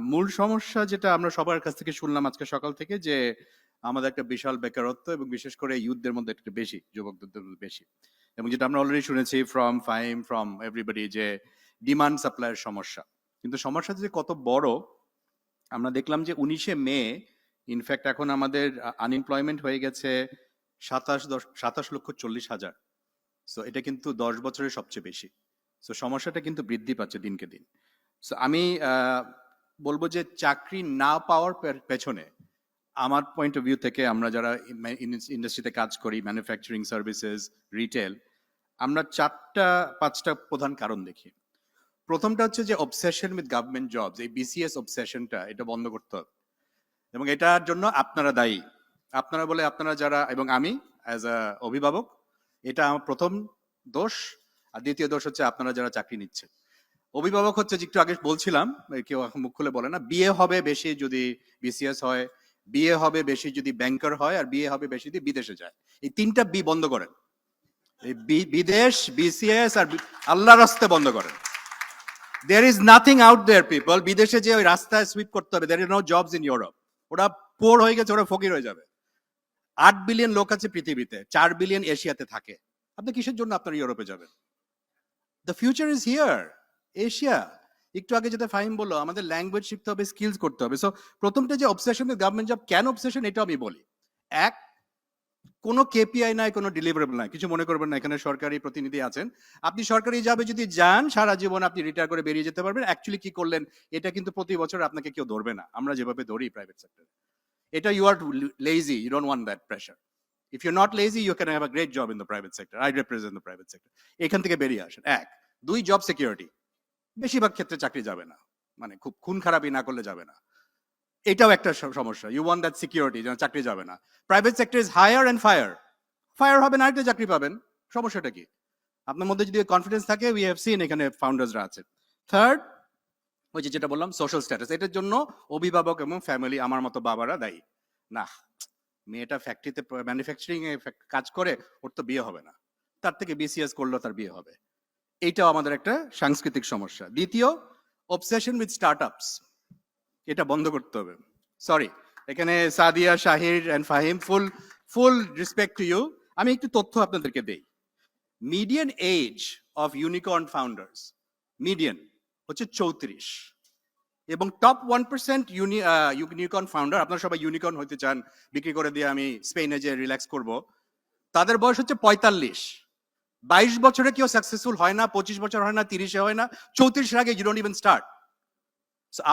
মূল সমস্যা যেটা আমরা সবার কাছ থেকে শুনলাম আজকে সকাল থেকে যে আমাদের একটা বিশাল বেকারত্ব এবং বিশেষ করে ইউথদের মধ্যে একটু বেশি, যুবকদের বেশি। এবং যেটা আমরা অলরেডি শুনেছি ফ্রম ফাইম ফ্রম এভরিবডি যে ডিমান্ড সাপ্লাইয়ের সমস্যা। কিন্তু সমস্যা যে কত বড়, আমরা দেখলাম যে উনিশে মে ইনফ্যাক্ট এখন আমাদের আনএমপ্লয়মেন্ট হয়ে গেছে সাতাশ দশ, সাতাশ লক্ষ চল্লিশ হাজার। সো এটা কিন্তু দশ বছরের সবচেয়ে বেশি। সো সমস্যাটা কিন্তু বৃদ্ধি পাচ্ছে দিনকে দিন। সো আমি বলব যে চাকরি না পাওয়ার পেছনে আমার পয়েন্ট অফ ভিউ থেকে আমরা যারা ইন্ডাস্ট্রিতে কাজ করি ম্যানুফ্যাকচারিং সার্ভিসেস রিটেল আমরা চারটা, পাঁচটা প্রধান কারণ দেখি। প্রথমটা হচ্ছে যে অবসেশন উইথ গভর্নমেন্ট জবস এই বিসিএস অবসেশনটা এটা বন্ধ করতে হবে। এবং এটার জন্য আপনারা দায়ী। আপনারা বলে আপনারা যারা, এবং আমি অ্যাজ আ অভিভাবক, এটা আমার প্রথম দোষ। আর দ্বিতীয় দোষ হচ্ছে আপনারা যারা চাকরি নিচ্ছেন। অভিভাবক হচ্ছে একটু আগে বলছিলাম কেউ এখন মুখ খুলে বলে না বিয়ে হবে বেশি যদি বিসিএস হয় বিয়ে হবে বেশি যদি ব্যাংকার হয়, আর বিয়ে হবে বেশি যদি বিদেশে যায়। এই তিনটা বি বন্ধ করেন। এই বিদেশ বিসিএস আর আল্লাহর রাস্তে বন্ধ করেন। There is nothing out there people বিদেশে যে ওই রাস্তায় সুইপ করতে হবে there is no jobs in Europe ওরা পোর হয়ে গেছে, ওরা ফকির হয়ে যাবে। আট বিলিয়ন লোক আছে পৃথিবীতে, চার বিলিয়ন এশিয়াতে থাকে। আপনি কিসের জন্য আপনার ইউরোপে যাবেন? The future is here Asia, একটু আগে যেটা ফাহিম বলল, আমাদের ল্যাঙ্গুয়েজ শিখতে হবে স্কিলস করতে হবে। সো প্রথমটা যে অবসেশন গভর্নমেন্ট জব কেন অবসেশন এটা আমি বলি। এক, কোনো কেপিআই নাই, কোনো ডিলিভারেবল নাই, কিছু মনে করবেন না, এখানে সরকারি প্রতিনিধি আছেন। আপনি সরকারি যাবে যদি যান, সারা জীবন আপনি রিটায়ার করে বেরিয়ে যেতে পারবেন। অ্যাকচুয়ালি কি করলেন? এটা কিন্তু প্রতি বছর আপনাকে কেউ ধরবে না। আমরা যেভাবে ধরি প্রাইভেট সেক্টরে এটা you are lazy you don't want that pressure if you not lazy you can have a great job in the private sector I represent the private sector এখান থেকে বেরিয়ে আসেন। এক, দুই জব সিকিউরিটি বেশিরভাগ ক্ষেত্রে চাকরি যাবে না। মানে খুব খুন খারাপই না করলে যাবে না। এটাও একটা সমস্যা। ইউ ওয়ান্ট দ্যাট সিকিউরিটি যেন চাকরি যাবে না। Private sector is hire and fire fire হবে না, আরেকটা চাকরি পাবেন। সমস্যাটা কি? আপনার মধ্যে যদি কনফিডেন্স থাকে উই হ্যাভ সিন এখানে ফাউন্ডার্সরা আছে। থার্ড ওই যে যেটা বললাম সোশ্যাল স্ট্যাটাস এটার জন্য অভিভাবক এবং ফ্যামিলি আমার মতো বাবারা দায়ী। না মেয়েটা ফ্যাক্টরিতে ম্যানুফ্যাকচারিং এ কাজ করে, ওর তো বিয়ে হবে না। তার থেকে বিসিএস করলেও তার বিয়ে হবে। এইটাও আমাদের একটা সাংস্কৃতিক সমস্যা। দ্বিতীয় অবসেশন উইথ স্টার্টআপস এটা বন্ধ করতে হবে। সরি এখানে Sadia, Shahir and Fahim full full respect to you আমি একটু তথ্য আপনাদেরকে দেই। Median age of unicorn founders median হচ্ছে চৌত্রিশ। এবং top one percent unicorn founder আপনারা সবাই ইউনিকর্ন হতে চান, বিক্রি করে দিয়ে আমি স্পেনে যে রিল্যাক্স করব, তাদের বয়স হচ্ছে পঁয়তাল্লিশ। বাইশ বছরে কেউ সাকসেসফুল হয় না, পঁচিশ বছর হয় না, তিরিশে হয় না, চৌত্রিশের আগে ইউ ডোন্ট ইভেন স্টার্ট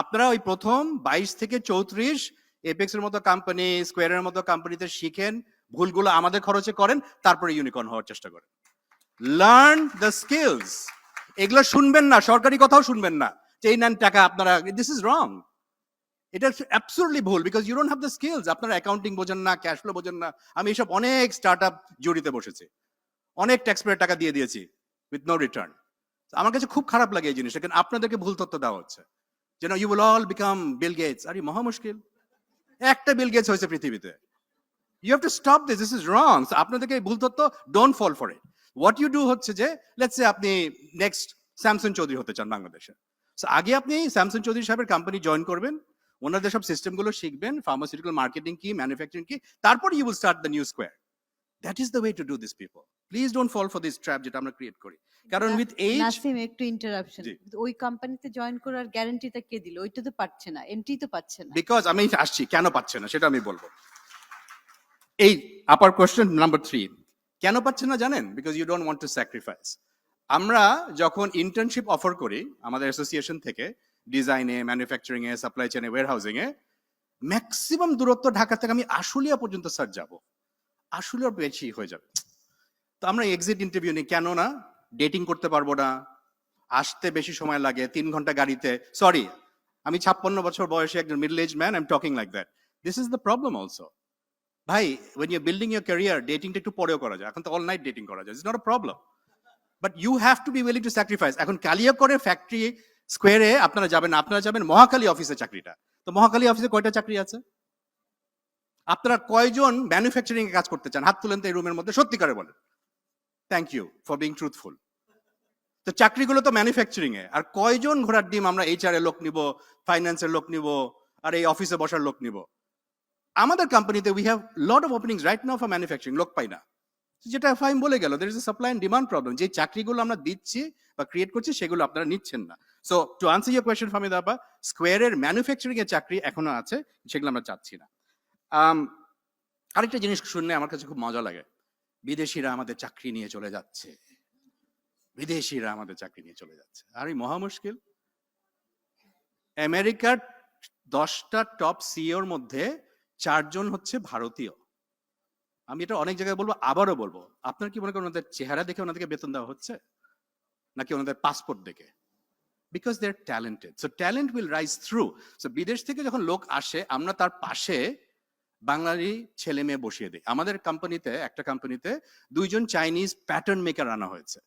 আপনারা ওই প্রথম বাইশ থেকে চৌত্রিশ এপেক্স এর মতো কোম্পানি স্কোয়ারের মতো কোম্পানিতে শিখেন, ভুলগুলো আমাদের খরচে করেন, তারপরে ইউনিকর্ন হওয়ার চেষ্টা করেন। লার্ন দ্য স্কিলস এগুলো শুনবেন না, সরকারি কথাও শুনবেন না, যে এই নেন টাকা আপনারা দিস ইজ রং এটা অ্যাবসুরলি ভুল because you don't have the skills আপনারা অ্যাকাউন্টিং বোঝেন না ক্যাশ ফ্লো বোঝেন না, আমি এসব অনেক স্টার্ট আপ জড়িতে বসেছি। অনেক ট্যাক্স পেয়ার টাকা দিয়ে দিয়েছি উইথ নো রিটার্ন আমার কাছে খুব খারাপ লাগে এই জিনিসটা কারণ আপনাদেরকে ভুল তথ্য দেওয়া হচ্ছে। যেন you will all become Bill Gates আরে, মহা মুশকিল। একটা বিল গেটস হয়েছে পৃথিবীতে। You have to stop this this is wrong আপনাদেরকে এই ভুল তথ্য don't fall for it what you do হচ্ছে যে লেটস সে আপনি নেক্সট স্যামসুং চৌধুরী হতে চান বাংলাদেশে। আগে আপনি স্যামসুং চৌধুরী সাহেবের কোম্পানি জয়েন করবেন, ওনাদের সব সিস্টেমগুলো শিখবেন ফার্মাসিউটিক্যাল মার্কেটিং কি ম্যানুফ্যাকচারিং কি, তারপর you will start the new square that is the way to do this people please don't fall for this trap যেটা আমরা ক্রিয়েট করি। কারণ উইথ এইজ নাসিম একটু ইন্টারাপশন ওই কোম্পানিতে জয়েন করার গ্যারান্টিটা কে দিল? ওইটা তো পাচ্ছে না এন্ট্রি তো পাচ্ছে না। বিকজ আমি আসছি কেন পাচ্ছে না? সেটা আমি বলব। এই আপার কোয়েশ্চেন নাম্বার থ্রি কেন পাচ্ছে না জানেন? Because you don't want to sacrifice আমরা যখন ইন্টার্নশিপ অফার করি আমাদের অ্যাসোসিয়েশন থেকে ডিজাইনে ম্যানুফ্যাকচারিং এ সাপ্লাই চেনে ওয়ার হাউসিং এ ম্যাক্সিমাম দূরত্ব ঢাকা থেকে আমি আশুলিয়া পর্যন্ত স্যার যাব। আশুলিয়ার বেশি হয়ে যাবে। তো আমরা এক্সিট ইন্টারভিউ নিই। কেন না? ডেটিং করতে পারব না। আসতে বেশি সময় লাগে, তিন ঘণ্টা গাড়িতে। সরি আমি ছাপ্পান্ন বছর বয়সে একজন middle age man I am talking like that this is the problem also ভাই when you building your career ডেটিংটা একটু পরেও করা যায়। এখন তো অল নাইট ডেটিং করা যায়। It's not a problem but you have to be willing to sacrifice এখন কালিয়াকরের ফ্যাক্টরি স্কোয়ারে আপনারা যাবেন আপনারা যাবেন মহাকালী অফিসে চাকরিটা। তো মহাকালী অফিসে কয়টা চাকরি আছে? আপনারা কয়জন ম্যানুফ্যাকচারিং এ কাজ করতে চান? হাত তুলেন তো এই রুমের মধ্যে, সত্যিকারে বলেন। Thank you for being truthful তো চাকরিগুলো তো ম্যানুফ্যাকচারিং এ। আর কয়জন ঘোড়ার ডিম আমরা এইচআর এর লোক নিব ফাইন্যান্সের লোক নিব, আর এই অফিসে বসার লোক নিব? আমাদের কোম্পানিতে we have lot of openings right now for manufacturing লোক পাই না। যেটা ফাইম বলে গেল there is supply and demand problem যে চাকরিগুলো আমরা দিচ্ছি বা ক্রিয়েট করছি, সেগুলো আপনারা নিচ্ছেন না। So to answer your question Famida আপা স্কোয়ারের ম্যানুফ্যাকচারিং এর চাকরি এখনও আছে, সেগুলো আমরা চাচ্ছি না। আরেকটা জিনিস শুনলে আমার কাছে খুব মজা লাগে। বিদেশিরা আমাদের চাকরি নিয়ে চলে যাচ্ছে। বিদেশিরা আমাদের চাকরি নিয়ে চলে যাচ্ছে। আর এই মহা মুশকিল? আমেরিকার দশটা টপ সিওর মধ্যে চারজন হচ্ছে ভারতীয়। আমি এটা অনেক জায়গায় বলব, আবারও বলব। আপনার কি মনে করেন ওনাদের চেহারা দেখে ওনাদেরকে বেতন দেওয়া হচ্ছে? নাকি ওনাদের পাসপোর্ট দেখে? Because they are talented so talent will rise through so বিদেশ থেকে যখন লোক আসে, আমরা তার পাশে বাঙালি ছেলে মেয়ে বসিয়ে দিই আমাদের কোম্পানিতে একটা কোম্পানিতে দুইজন চাইনিজ প্যাটার্ন মেকার আনা হয়েছে।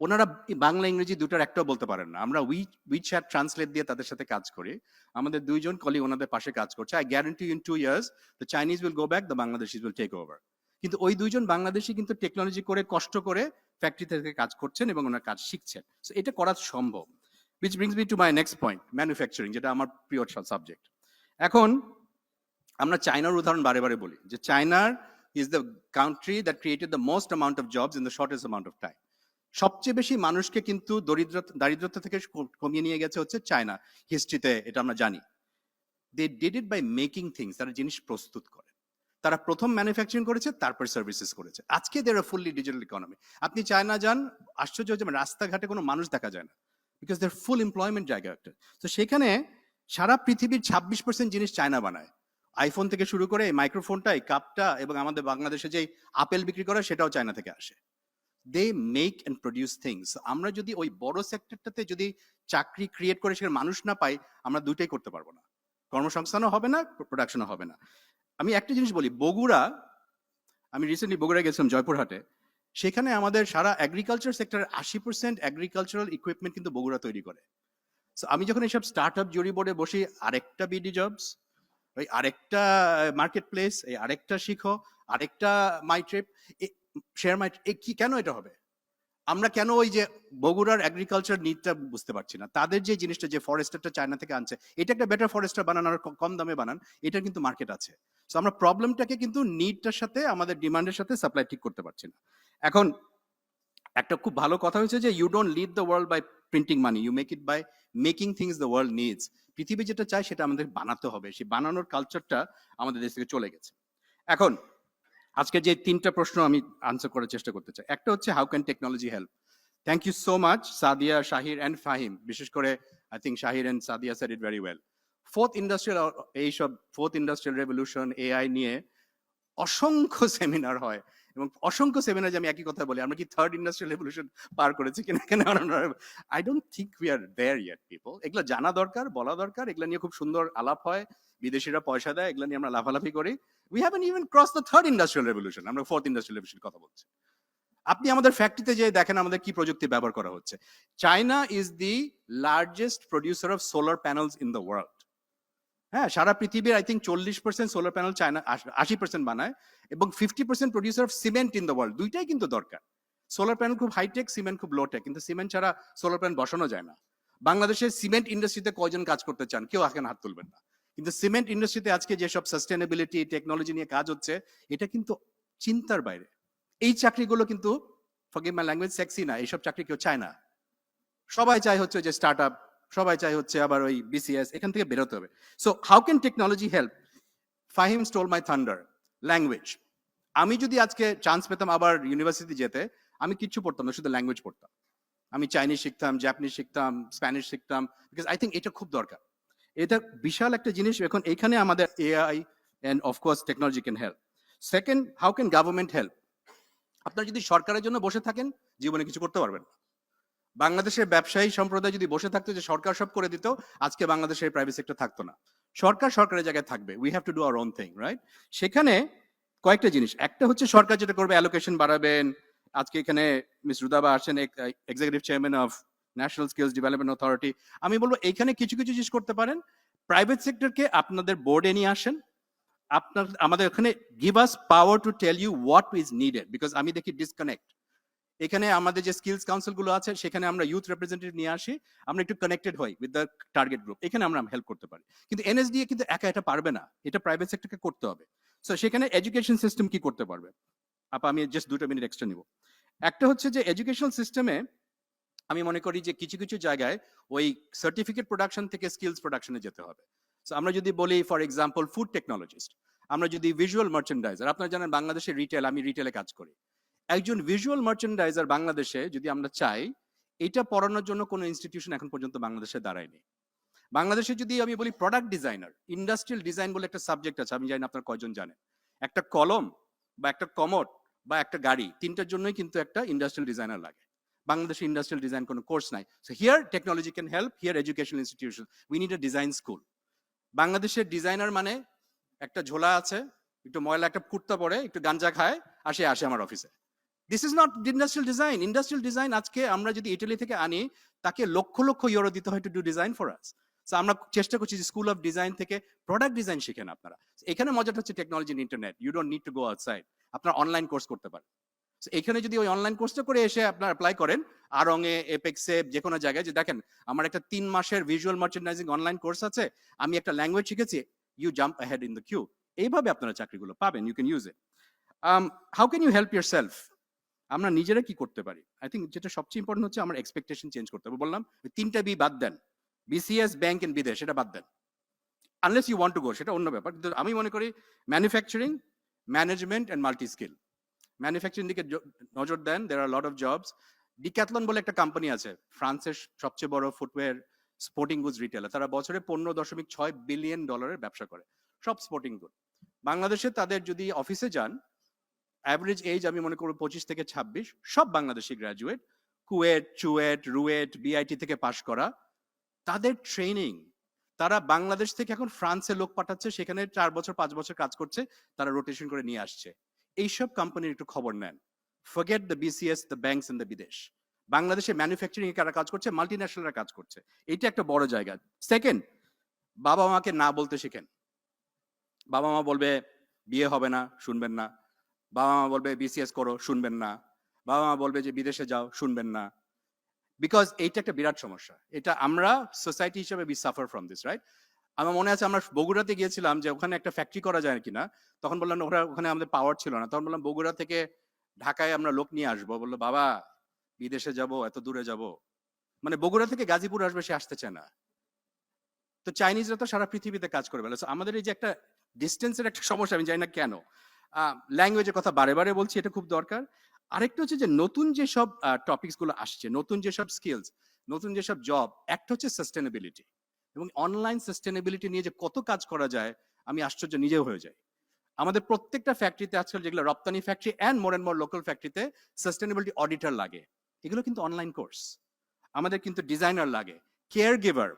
ওনারা বাংলা, ইংরেজি দুটার একটাও বলতে পারেন না। আমরা উই উই চ্যাট ট্রান্সলেট দিয়ে তাদের সাথে কাজ করি। আমাদের দুইজন কলি ওনাদের পাশে কাজ করছে। I guarantee in two years the Chinese will go back the Bangladeshis will take over কিন্তু ওই দুইজন বাংলাদেশি কিন্তু টেকনোলজি করে, কষ্ট করে ফ্যাক্টরি থেকে কাজ করছেন এবং ওনার কাজ শিখছেন। সো এটা করা সম্ভব। Which brings me to my next point manufacturing যেটা আমার প্রিয় সাবজেক্ট এখন আমরা চায়নার উদাহরণ বারে বারে বলি যে চায়নার is the country that created the most amount of jobs in the shortest amount of time সবচেয়ে বেশি মানুষকে কিন্তু দরিদ্রতা দারিদ্রতা থেকে কমিয়ে নিয়ে গেছে হচ্ছে চায়না। হিস্ট্রিতে এটা আমরা জানি। They did it by making things তারা জিনিস প্রস্তুত করে। তারা প্রথম ম্যানুফ্যাকচারিং করেছে, তারপর সার্ভিসেস করেছে। আজকে দের ফুললি ডিজিটাল ইকোনমি আপনি চায়না যান, আশ্চর্য হচ্ছে রাস্তাঘাটে কোনো মানুষ দেখা যায় না। বিকজ দের ফুল এমপ্লয়মেন্ট জায়গা একটা। তো সেখানে সারা পৃথিবীর ছাব্বিশ পার্সেন্ট জিনিস চায়না বানায়। আইফোন থেকে শুরু করে এই মাইক্রোফোনটা কাপটা এবং আমাদের বাংলাদেশে যে আপেল বিক্রি করে সেটাও চায়না থেকে আসে। They make and produce things আমরা যদি ওই বড় সেক্টরটাতে যদি চাকরি ক্রিয়েট করে সেখানে মানুষ না পাই, আমরা দুইটাই করতে পারব না। কর্মসংস্থানও হবে না প্রোডাকশনও হবে না। আমি একটা জিনিস বলি, বগুড়া, আমি রিসেন্টলি বগুড়া গেছিলাম জয়পুরহাটে। সেখানে আমাদের সারা এগ্রিকালচার সেক্টরের আশি পার্সেন্ট এগ্রিকালচারাল ইকুইপমেন্ট কিন্তু বগুড়া তৈরি করে। আমি যখন এইসব স্টার্ট আপ জুরি বোর্ডে বসি, আরেকটা বিডি জবস ওই আরেকটা মার্কেট প্লেস এই আরেকটা শিখো, আরেকটা মাই ট্রিপ শেয়ার মাই কি, কেন এটা হবে? আমরা কেন ওই যে বগুড়ার এগ্রিকালচার নিডটা বুঝতে পারছি না? তাদের যে জিনিসটা, যে ফরেস্টারটা চায়না থেকে আনছে, এটা একটা বেটার ফরেস্টার বানানোর ক- কম দামে বানান, এটার কিন্তু মার্কেট আছে। তো আমরা প্রবলেমটাকে কিন্তু নিডটার সাথে, আমাদের ডিমান্ডের সাথে সাপ্লাই ঠিক করতে পারছি না। এখন, একটা খুব ভালো কথা হয়েছে যে you don't lead the world by printing money you make it by making things the world needs পৃথিবী যেটা চায় সেটা আমাদের বানাতে হবে। সেই বানানোর কালচারটা আমাদের দেশ থেকে চলে গেছে। এখন, আজকে যে তিনটা প্রশ্ন আমি আনসার করার চেষ্টা করতে চাই। একটা হচ্ছে how can technology help thank you so much Sadia, Shahir and Fahim. বিশেষ করে I think Shahir and Sadia sir it very well fourth industrial এইসব ফোর্থ ইন্ডাস্ট্রিয়াল রেভলিউশন এআই নিয়ে অসংখ্য সেমিনার হয়। এবং অসংখ্য সেমিনার আমি একই কথা বলি, আমরা কি থার্ড ইন্ডাস্ট্রিয়াল রেভলিউশন পার করেছি কিনা, কেন I don't think we are there yet people এগুলো জানা দরকার, বলা দরকার, এগুলো নিয়ে খুব সুন্দর আলাপ হয়, বিদেশিরা পয়সা দেয়, এগুলো নিয়ে আমরা লাফালাফি করি। We haven't even cross the third industrial revolution আমরা ফোর্থ ইন্ডাস্ট্রিয়াল রেভলিউশন কথা বলছি। আপনি আমাদের ফ্যাক্টরিতে যে দেখেন আমাদের কি প্রযুক্তি ব্যবহার করা হচ্ছে। China is the largest producer of solar panels in the world হ্যাঁ সারা পৃথিবীর আই থিঙ্ক চল্লিশ পার্সেন্ট সোলার প্যানেল চায়না আশি পার্সেন্ট বানায় এবং fifty percent producer of cement in the world দুইটাই কিন্তু দরকার। সোলার প্যানেল খুব হাইটেক সিমেন্ট খুব লোটেক কিন্তু সিমেন্ট ছাড়া সোলার প্যানেল বসানো যায় না। বাংলাদেশের সিমেন্ট ইন্ডাস্ট্রিতে কয়জন কাজ করতে চান কেউ এখন হাত তুলবেন না। কিন্তু সিমেন্ট ইন্ডাস্ট্রিতে আজকে যেসব সাস্টেনেবিলিটি টেকনোলজি নিয়ে কাজ হচ্ছে, এটা কিন্তু চিন্তার বাইরে। এই চাকরিগুলো কিন্তু ফকিং মাই ল্যাঙ্গুয়েজ সেক্সি না, এইসব চাকরি কেউ চায় না। সবাই চায় হচ্ছে যে স্টার্ট আপ সবাই চায় হচ্ছে আবার ওই বিসিএস এখান থেকে বেরোতে হবে। So how can technology help Fahim stole my thunder language আমি যদি আজকে চান্স পেতাম আবার ইউনিভার্সিটি যেতে, আমি কিচ্ছু পড়তাম না, শুধু ল্যাঙ্গুয়েজ পড়তাম। আমি চাইনিজ শিখতাম জাপানিজ শিখতাম স্প্যানিশ শিখতাম বিকজ আই থিঙ্ক এটা খুব দরকার। এটা বিশাল একটা জিনিস, এখন এখানে আমাদের AI and of course technology can help second how can government help আপনারা যদি সরকারের জন্য বসে থাকেন, জীবনে কিছু করতে পারবেন। না। বাংলাদেশের ব্যবসায়ী সম্প্রদায় যদি বসে থাকতো যে সরকার সব করে দিত, আজকে বাংলাদেশের প্রাইভেট সেক্টর থাকতো না। সরকার সরকারের জায়গায় থাকবে। We have to do our own thing right সেখানে কয়েকটা জিনিস। একটা হচ্ছে সরকার যেটা করবে অ্যালোকেশন বাড়াবেন। আজকে এখানে মিস রুদাবা আসছেন executive chairman of National Skills Development Authority আমি বলব, এখানে কিছু কিছু জিনিস করতে পারেন। প্রাইভেট সেক্টরকে আপনাদের বোর্ডে নিয়ে আসেন। আপনার, আমাদের এখানে give us power to tell you what is needed because আমি দেখি ডিসকানেক্ট এখানে আমাদের যে স্কিলস কাউন্সিলগুলো আছে, সেখানে আমরা ইউথ রিপ্রেজেন্টেটিভ নিয়ে আসি। আমরা একটু কানেক্টেড হই উইথ দ্য টার্গেট গ্রুপ এখানে আমরা হেল্প করতে পারি। কিন্তু এনএসডিএ কিন্তু একা এটা পারবে না। এটা প্রাইভেট সেক্টরকে করতে হবে। সো সেখানে এডুকেশন সিস্টেম কি করতে পারবে? আপা, আমি জাস্ট দুটো মিনিট এক্সট্রা নিব। একটা হচ্ছে যে এডুকেশনাল সিস্টেমে আমি মনে করি যে কিছু কিছু জায়গায় ওই সার্টিফিকেট প্রোডাকশন থেকে স্কিলস প্রোডাকশনে যেতে হবে। সো আমরা যদি বলি ফর এক্সাম্পল ফুড টেকনোলজিস্ট আমরা যদি ভিজুয়াল মার্চেন্ডাইজার আপনারা জানেন বাংলাদেশে রিটেল আমি রিটেলে কাজ করি। একজন ভিজুয়াল মার্চেন্ডাইজার বাংলাদেশে যদি আমরা চাই, এটা পড়ানোর জন্য কোনো ইনস্টিটিউশন এখন পর্যন্ত বাংলাদেশে দাঁড়ায়নি। বাংলাদেশে যদি আমি বলি প্রোডাক্ট ডিজাইনার ইন্ডাস্ট্রিয়াল ডিজাইন বলে একটা সাবজেক্ট আছে, আমি জানি আপনার কয়জন জানেন। একটা কলম বা একটা কমোড বা একটা গাড়ি, তিনটার জন্যই কিন্তু একটা ইন্ডাস্ট্রিয়াল ডিজাইনার লাগে। বাংলাদেশে ইন্ডাস্ট্রিয়াল ডিজাইন কোনো কোর্স নাই। So here technology can help here educational institution we need a design school বাংলাদেশের ডিজাইনার মানে একটা ঝোলা আছে, একটু ময়লা, একটা কুর্তা পরে, একটু গাঞ্জা খায় আসে আসে আমার অফিসে this is not industrial design industrial design আজকে আমরা যদি ইটালি থেকে আনি, তাকে লক্ষ লক্ষ ইউরো দিতে হয় to do design for us আমরা চেষ্টা করছি যে স্কুল অফ ডিজাইন থেকে প্রোডাক্ট ডিজাইন শিখেন আপনারা। এখানে মজাটা হচ্ছে technology internet you don't need to go outside আপনারা অনলাইন কোর্স করতে পারেন। এখানে যদি ওই অনলাইন কোর্সটা করে এসে আপনারা অ্যাপ্লাই করেন, আরঙে এপেক্সে যে কোনো জায়গায়, যে দেখেন, আমার একটা তিন মাসের ভিজুয়াল মার্চেন্ডাইজিং অনলাইন কোর্স আছে, আমি একটা ল্যাঙ্গুয়েজ শিখেছি you jump head in the queue এইভাবে আপনারা চাকরিগুলো পাবেন you can use it how can you help yourself আমরা নিজেরা কি করতে পারি? আই থিঙ্ক যেটা সবচেয়ে ইম্পর্টেন্ট হচ্ছে আমার এক্সপেকটেশন চেঞ্জ করতে হবে বললাম তিনটা বি বাদ দেন। বিসিএস ব্যাংক এন্ড বিদেশ, সেটা বাদ দেন। Unless you want to go সেটা অন্য ব্যাপার। কিন্তু আমি মনে করি manufacturing management and multi skill manufacturing দিকে নজর দেন there are lot of jobs Decathlon বলে একটা কোম্পানি আছে, ফ্রান্সের সবচেয়ে বড় ফুটওয়্যার স্পোর্টিং গুডস রিটেলার তারা বছরে পনেরো দশমিক ছয় বিলিয়ন ডলারের ব্যবসা করে। সব স্পোর্টিং গুড বাংলাদেশে তাদের যদি অফিসে যান অ্যাভারেজ এজ আমি মনে করব পঁচিশ থেকে ছাব্বিশ, সব বাংলাদেশি গ্রাজুয়েট কুয়েট চুয়েট রুয়েট বিআইটি থেকে পাশ করা। তাদের ট্রেনিং তারা বাংলাদেশ থেকে এখন ফ্রান্সে লোক পাঠাচ্ছে, সেখানে চার বছর, পাঁচ বছর কাজ করছে, তারা রোটেশন করে নিয়ে আসছে। এইসব কোম্পানির একটু খবর নেন। Forget the BCS the banks in the বিদেশ। বাংলাদেশে ম্যানুফ্যাকচারিং কারা কাজ করছে? মাল্টি ন্যাশনালরা কাজ করছে। এটা একটা বড় জায়গা। সেকেন্ড বাবা মাকে না বলতে শেখেন। বাবা মা বলবে, বিয়ে হবে না, শুনবেন না। বাবা মা বলবে বিসিএস করো, শুনবেন না। বাবা মা বলবে যে, বিদেশে যাও, শুনবেন না। বিকজ এইটা একটা বিরাট সমস্যা। এটা আমরা সোসাইটি হিসেবে be suffer from this right আমার মনে আছে, আমরা বগুড়াতে গিয়েছিলাম যে, ওখানে একটা ফ্যাক্টরি করা যায় কিনা। তখন বললাম, ওরা ওখানে আমাদের পাওয়ার ছিল না। তখন বললাম, বগুড়া থেকে ঢাকায় আমরা লোক নিয়ে আসব। বলল, বাবা, বিদেশে যাব, এত দূরে যাব। মানে বগুড়া থেকে গাজীপুর আসবে, সে আসতে চায় না। তো চাইনিজরা তো সারা পৃথিবীতে কাজ করে বেলা আমাদের এই যে একটা ডিস্টেন্সের একটা সমস্যা, আমি জানি না কেন। ল্যাঙ্গুয়েজের কথা বারে বারে বলছি, এটা খুব দরকার। আরেকটা হচ্ছে যে, নতুন যেসব টপিকসগুলো আসছে, নতুন যেসব স্কিলস নতুন যেসব জব একটা হচ্ছে সাস্টেনেবিলিটি এবং অনলাইন সাস্টেনেবিলিটি নিয়ে যে কত কাজ করা যায়, আমি আশ্চর্য নিজেও হয়ে যাই। আমাদের প্রত্যেকটা ফ্যাক্টরিতে আজকাল যেগুলো রপ্তানি factory and more and more local ফ্যাক্টরিতে সাস্টেনেবিলিটি অডিটর লাগে। এগুলো কিন্তু অনলাইন কোর্স আমাদের কিন্তু ডিজাইনার লাগে। কেয়ার গিভার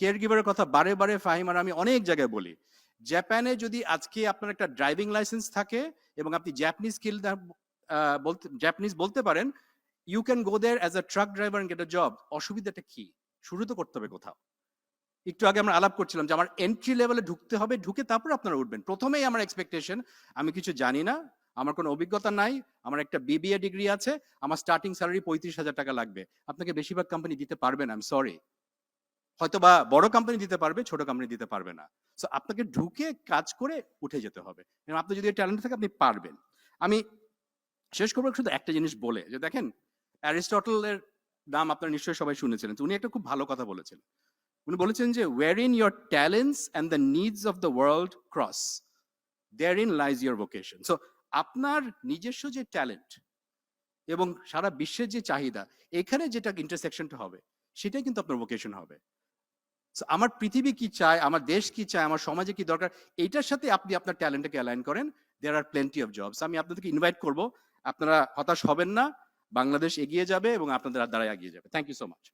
কেয়ার গিভারের কথা বারে বারে ফাহিম আর আমি অনেক জায়গায় বলি। জাপানে যদি আজকে আপনার একটা ড্রাইভিং লাইসেন্স থাকে এবং আপনি জাপানিজ স্কিল বলতে জাপানিজ বলতে পারেন you can go there as a truck driver get a job অসুবিধাটা কি? শুরু তো করতে হবে কোথাও। একটু আগে আমরা আলাপ করছিলাম যে আমার এন্ট্রি লেভেলে ঢুকতে হবে, ঢুকে তারপর আপনারা উঠবেন। প্রথমেই আমার এক্সপেকটেশন আমি কিছু জানি না, আমার কোনো অভিজ্ঞতা নাই, আমার একটা বিবিএ ডিগ্রি আছে, আমার স্টার্টিং স্যালারি পঁয়ত্রিশ হাজার টাকা লাগবে। আপনাকে বেশিরভাগ কোম্পানি দিতে পারবে না আমি সরি হয়তো বা বড় কোম্পানি দিতে পারবে, ছোট কোম্পানি দিতে পারবে না। সো আপনাকে ঢুকে কাজ করে উঠে যেতে হবে। আপনি যদি ট্যালেন্ট থাকে, আপনি পারবেন। আমি শেষ করব শুধু একটা জিনিস বলে, যে দেখেন, অ্যারিস্টটলের নাম আপনারা নিশ্চয়ই সবাই শুনেছিলেন। উনি একটা খুব ভালো কথা বলেছেন। উনি বলেছেন যে where in your talents and the needs of the world cross therein lies your vocation so আপনার নিজস্ব যে ট্যালেন্ট এবং সারা বিশ্বের যে চাহিদা, এখানে যেটা ইন্টারসেকশনটা হবে, সেটাই কিন্তু আপনার ভোকেশন হবে। আমার পৃথিবী কি চায়, আমার দেশ কি চায়, আমার সমাজে কি দরকার, এইটার সাথে আপনি আপনার ট্যালেন্টকে অ্যালাইন করেন। There are plenty of jobs আমি আপনাদেরকে ইনভাইট করব। আপনারা হতাশ হবেন না। বাংলাদেশ এগিয়ে যাবে এবং আপনাদের দ্বারা এগিয়ে যাবে। Thank you so much